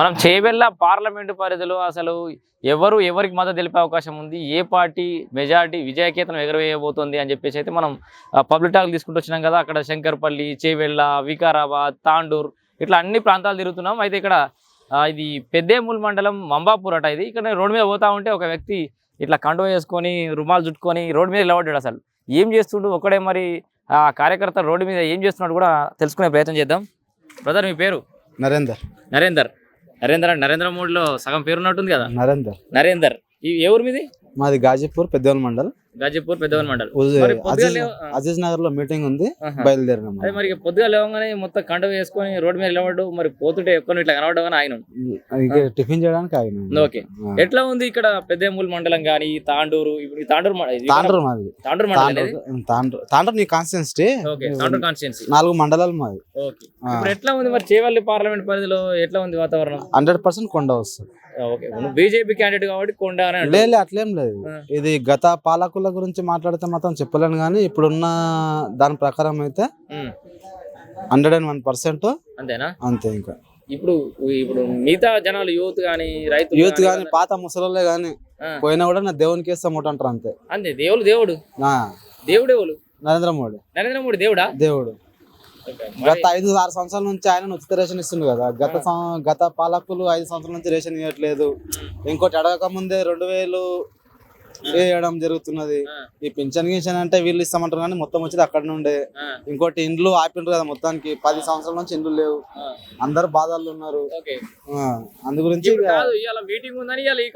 మనం చేయబెల్ల పార్లమెంటు పరిధిలో అసలు ఎవరు ఎవరికి మద్దతు తెలిపే అవకాశం ఉంది? ఏ పార్టీ మెజార్టీ విజయకేతనం ఎగరవేయబోతోంది అని చెప్పేసి అయితే మనం పబ్లిక్ టాక్ తీసుకుంటూ వచ్చినాం కదా అక్కడ శంకర్పల్లి చేవెళ్ళ వికారాబాద్ తాండూర్ ఇట్లా అన్ని ప్రాంతాలు తిరుగుతున్నాం. అయితే ఇక్కడ ఇది పెద్దేముల్ మండలం మంబాపూర్ అట ఇది. ఇక్కడ రోడ్డు మీద పోతా ఉంటే ఒక వ్యక్తి ఇట్లా కండువ వేసుకొని రుమాలు చుట్టుకొని రోడ్డు మీద నిలబడ్డాడు అసలు. ఏం చేస్తుండు? ఒక్కడే మరి ఆ కార్యకర్త రోడ్డు మీద ఏం చేస్తున్నాడు కూడా తెలుసుకునే ప్రయత్నం చేద్దాం. బ్రదర్ మీ పేరు? నరేందర్. నరేందర్. నరేందర్ నరేంద్ర మోడీలో సగం పేరు ఉన్నట్టుంది కదా? నరేందర్. నరేందర్. ఈ ఏ ఊరు మీది? మాది గాజీపూర్ పెద్దవల్ మండల్. గాజీపూర్ పెద్దవన్ మండల్. అజీజ్ నగర్లో మీటింగ్ ఉంది. బయలుదేరినాం అదే మరి పొద్దుగా లేవగానే మొత్తం కండ వేసుకొని రోడ్డు మీద నిలబడ్డు మరి పోతుంటే ఎక్కువ ఇట్లా కనబడగానే ఆయన టిఫిన్ చేయడానికి ఆగినాం ఓకే. ఎట్లా ఉంది ఇక్కడ పెద్దేమూల్ మండలం కానీ తాండూరు ఇప్పుడు తాండూరు తాండ్రు మాది. తాండూరు మండలం? తాండ్రు తాండ్రు. నీ కాన్స్టిట్యున్సీ ఓకే తాండూరు కాన్స్టిట్యున్సీ నాలుగు మండలాలు మాది. ఓకే. ఇప్పుడు ఎట్లా ఉంది మరి చేవల్లి పార్లమెంట్ పరిధిలో ఎట్లా ఉంది వాతావరణం? హండ్రెడ్ పర్సెంట్ కొండ వస్తుంది. ఓకే. బీజేపీ క్యాండిడేట్ కాబట్టి కొండ. లేదు అట్లేం లేదు. ఇది గత పాలకుల గురించి మాట్లాడితే మాత్రం చెప్పలేను కానీ ఇప్పుడున్న దాని ప్రకారం అయితే హండ్రెడ్ అండ్ వన్ పర్సెంట్ అంతేనా? అంతే ఇంకా. ఇప్పుడు ఇప్పుడు మిగతా జనాలు యూత్ కానీ రైతులు యూత్ గానీ కానీ పాత ముసలోళ్ళే కానీ. పోయినా కూడా నా దేవునికి వేస్తాం అంటారు అంతే. అంతే దేవుడు దేవుడు. దేవుడు ఎవరు? నరేంద్ర మోడీ. నరేంద్ర మోడీ దేవుడా? దేవుడు. గత ఐదు ఆరు సంవత్సరాల నుంచి ఆయన ఉచిత రేషన్ ఇస్తుంది కదా. గత గత పాలకులు ఐదు సంవత్సరాల నుంచి రేషన్ ఇవ్వట్లేదు ఇంకోటి అడగక ముందే రెండు వేలు వేయడం జరుగుతున్నది. ఈ పింఛన్ గింఛన్ అంటే వీళ్ళు ఇస్తామంటారు కానీ మొత్తం వచ్చేది అక్కడ నుండే. ఇంకోటి ఇండ్లు ఆపిండ్రు కదా మొత్తానికి. పది సంవత్సరాల నుంచి ఇండ్లు లేవు. అందరు బాధల్లో ఉన్నారు. అందు గురించి మీటింగ్ ఉందని ఈ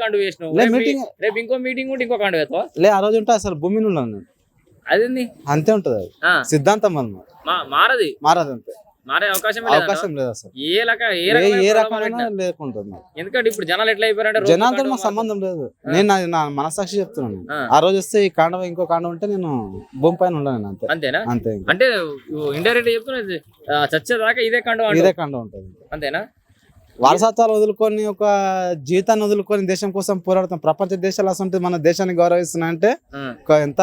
లే, రేపు ఇంకో మీటింగ్ ఉంటే ఇంకో కాండు వేస్తావా? లే ఆ రోజు ఉంటే అసలు భూమి నుండి. అదేంది? అంతే ఉంటది సిద్ధాంతం అన్నమాట మారది మారదు. అంతే మారే అవకాశం అవకాశం లేదు అసలు ఏ రక ఏ ఏ రకమైన. లేకుంటుంది ఎందుకంటే ఇప్పుడు జనాలు ఎట్లా అయిపోయారంటే జనాలతో మాకు. సంబంధం లేదు నేను నా- నా మనసాక్షి చెప్తున్నాను ఆ. రోజు వస్తే ఈ కాండం ఇంకో కాండం ఉంటే నేను భూమి పైన ఉండను అంతే అంతేనా అంతే ఇంకా. అంటే ఇండైరెక్ట్ చెప్తున్నది ఆ, చచ్చేదాకా ఇదే కాండు. ఇదే కాండం ఉంటుంది అంతేనా వారసత్వాలు వదులుకొని ఒక జీవితాన్ని వదులుకొని దేశం కోసం పోరాడతాం. ప్రపంచ దేశాలు అసలు మన దేశాన్ని గౌరవిస్తున్నా అంటే ఎంత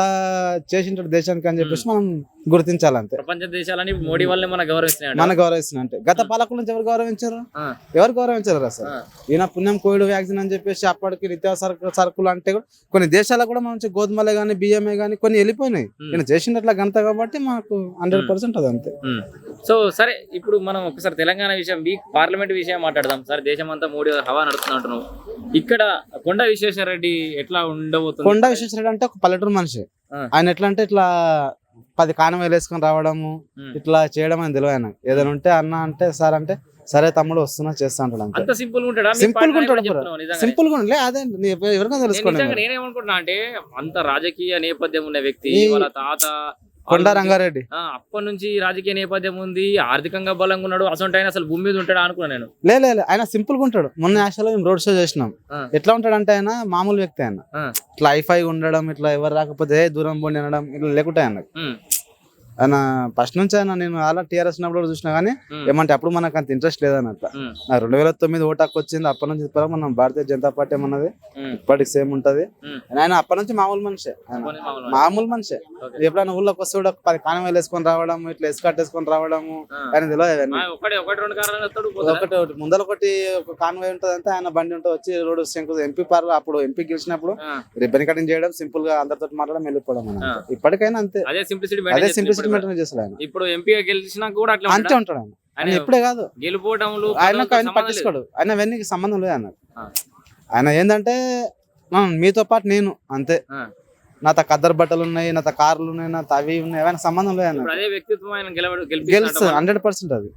చేసింటాడు దేశానికి అని చెప్పేసి మనం గుర్తించాలి అంతే ప్రపంచ దేశాలని మోడీ వల్లే మన గౌరవిస్తున్నాయి మన గౌరవిస్తున్నా అంటే గత పాలకుల నుంచి ఎవరు గౌరవించారు? ఎవరు గౌరవించారు అసలు. ఈయన పుణ్యం కోవిడ్ వ్యాక్సిన్ అని చెప్పేసి అప్పటికి నిత్యావసర సరుకులు అంటే కూడా కొన్ని దేశాలకు కూడా మంచి గోధుమలే కానీ బియ్యమే కానీ కొన్ని వెళ్ళిపోయినాయి. ఈయన చేసినట్ల గంత కాబట్టి మాకు హండ్రెడ్ పర్సెంట్ అది అంతే. సో సరే ఇప్పుడు మనం ఒకసారి తెలంగాణ విషయం పార్లమెంట్ విషయం మాట్లాడదాం. సరే దేశం అంతా మోడీ హవా నడుస్తుంది అంటున్నావు. ఇక్కడ కొండ విశ్వేశ్వర రెడ్డి ఎట్లా ఉండబోతుంది? కొండ విశ్వేశ్వరుడు అంటే ఒక పల్లెటూరు మనిషి. ఆయన ఎట్లా అంటే ఇట్లా పది కానం వేలేసుకొని రావడము. ఇట్లా చేయడం అని తెలియదు ఆయన ఏదైనా ఉంటే అన్న అంటే సార్ అంటే సరే తమ్ముడు వస్తున్నా చేస్తా అంటాడు సింపుల్ ఉంటాడా? పార్టీ ఉంటాడు. సింపుల్గా ఉండలే అదే ఎవరికైనా తెలుసుకోండి నేనేమనుకుంటున్నా అంటే అంత రాజకీయ నేపథ్యం ఉన్న వ్యక్తి వాళ్ళ తాత కొండ రంగారెడ్డి. అప్పటి నుంచి రాజకీయ నేపథ్యం ఉంది ఆర్థికంగా బలంగా ఉన్నాడు అసలు ఆయన అసలు భూమి మీద ఉంటాడా అనుకున్నా నేను. లే లే లే, ఆయన సింపుల్గా ఉంటాడు. మొన్న యాక్చువల్గా మేము రోడ్ షో చేసినాం. ఎట్లా ఉంటాడు అంటే ఆయన మామూలు వ్యక్తి ఆయన. ఇట్లా హైఫై ఉండడం ఇట్లా ఎవరు రాకపోతే "ఏ, దూరం పోండి అనడం ఇట్లా లేకుంటే ఆయన ఆయన ఫస్ట్ నుంచి ఆయన నేను అలా టీఆర్ఎస్ ఉన్నప్పుడు కూడా చూసినా కానీ ఏమంటే అప్పుడు మనకు అంత ఇంట్రెస్ట్ లేదన్నట్టు. నా రెండు వేల తొమ్మిది ఓటు హక్కు వచ్చింది అప్పటి నుంచి మనం భారతీయ జనతా పార్టీ ఏమన్నది ఇప్పటికి సేమ్ ఉంటది. ఆయన అప్పటి నుంచి మామూలు మనిషే. మామూలు మనిషే. ఎప్పుడైనా ఊళ్ళోకి వస్తే కూడా పది కానవేలు వేసుకొని రావడం ఇట్లా వేసుకొని రావడము. ఆయన తెలియదు ఒకటి ముందర ఒకటి ఒక కాన్వే ఉంటది అంటే ఆయన బండి ఉంటుంది వచ్చి రోడ్డు శంకు ఎంపీ పార్లు అప్పుడు ఎంపీ గెలిచినప్పుడు రిబ్బన్ కటింగ్ చేయడం సింపుల్గా అందరితో మాట్లాడడం వెళ్ళిపోవడం. ఇప్పటికైనా అంతే. అదే సింప్లిసిటీ అదే సింప్లిసిటీ మెయింటైన్ చేస్తాడు ఆయన. ఇప్పుడు ఎంపీ గెలిచినా కూడా అట్లా అంతే ఉంటాడా? ఆయన. ఎప్పుడే కాదు. గెలుపోవటంలు ఆయన పట్టించుకోడు. ఆయన అవన్నీ సంబంధం లేదు ఆ. ఆయన ఏంటంటే "ఆ, మీతో పాటు నేను అంతే. ఆ. నాతో కద్దరు బట్టలు ఉన్నాయి నాతో కార్లు ఉన్నాయి నాతో అవి ఉన్నాయి ఏమైనా సంబంధం లేదు అదే వ్యక్తిత్వం హండ్రెడ్ పర్సెంట్ అది.